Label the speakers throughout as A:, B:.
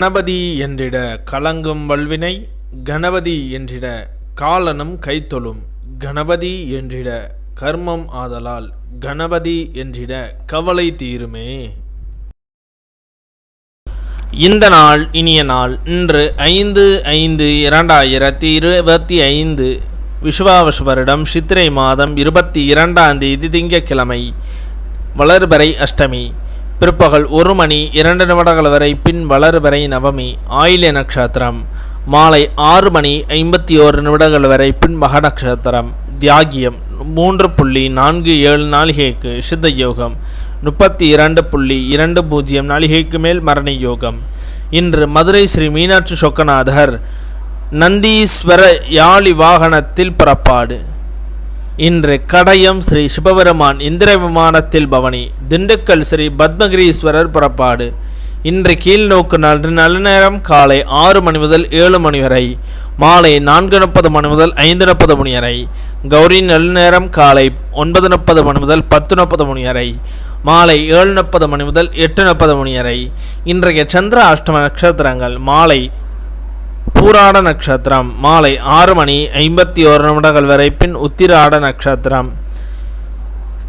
A: கணபதி என்றிட கலங்கும் வல்வினை கணபதி என்றிட காலனும் கைத்தொழும் கணபதி என்றிட கர்மம் ஆதலால் கணபதி என்றிட கவலை தீருமே. இந்த நாள் இனிய நாள் இன்று ஐந்து ஐந்து இரண்டாயிரத்தி இருபத்தி ஐந்து விஸ்வாவசு சித்திரை மாதம் இருபத்தி இரண்டாம் தேதி திங்கக்கிழமை வளர்பறை அஷ்டமி. பிற்பகல் ஒரு மணி இரண்டு நிமிடங்கள் வரை பின் வளர் வரை நவமி ஆயில்ய நட்சத்திரம். மாலை ஆறு மணி ஐம்பத்தி ஓரு நிமிடங்கள் வரை பின் மக நட்சத்திரம். தியாகியம் மூன்று புள்ளி நான்கு ஏழு நாளிகைக்கு சித்த யோகம். முப்பத்தி இரண்டு புள்ளி இரண்டு பூஜ்ஜியம் நாளிகைக்கு மேல் மரண யோகம். இன்று மதுரை ஸ்ரீ மீனாட்சி சொக்கநாதர் நந்தீஸ்வர யாழி வாகனத்தில் புறப்பாடு. இன்று கடையம் ஸ்ரீ சிவபெருமான் இந்திர விமானத்தில் பவனி. திண்டுக்கல் ஸ்ரீ பத்மகிரீஸ்வரர் புறப்பாடு. இன்று கீழ்நோக்கு நாள் நல்ல நேரம் காலை ஆறு மணி முதல் ஏழு மணி வரை. மாலை நான்கு முப்பது மணி முதல் ஐந்து முப்பது மணி வரை. கௌரி நல்ல நேரம் காலை ஒன்பது முப்பது மணி முதல் பத்து முப்பது மணி வரை. மாலை ஏழு முப்பது மணி முதல் எட்டு முப்பது மணி வரை. இன்றைய சந்திர அஷ்டம நட்சத்திரங்கள் மாலை பூராட நட்சத்திரம். மாலை ஆறு மணி ஐம்பத்தி ஓரு நிமிடங்கள் வரை பின் உத்திராட நட்சத்திரம்.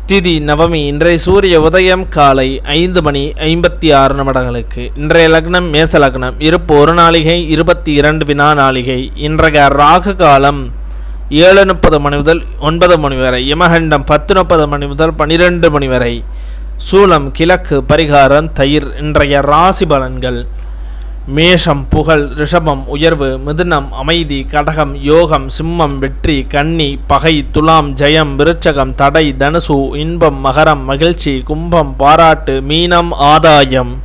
A: திதி நவமி இன்றைய சூரிய உதயம் காலை ஐந்து மணி ஐம்பத்தி ஆறு நிமிடங்களுக்கு. இன்றைய லக்னம் மேச லக்னம் இருப்பு ஒரு நாளிகை இருபத்தி இரண்டு வினா நாளிகை. இன்றைய ராகு காலம் ஏழு முப்பது மணி முதல் ஒன்பது மணி வரை யமகண்டம் பத்து முப்பது மணி முதல் பனிரெண்டு மணி வரை. சூலம் கிழக்கு பரிகாரம் தயிர் இன்றைய ராசி பலன்கள். மேஷம் புகழ் ரிஷபம் உயர்வு மிதுனம் அமைதி கடகம் யோகம் சிம்மம் வெற்றி கன்னி பகை துலாம் ஜெயம் விருச்சகம் தடை தனுசு இன்பம் மகரம் மகிழ்ச்சி கும்பம் பாராட்டு மீனம் ஆதாயம்.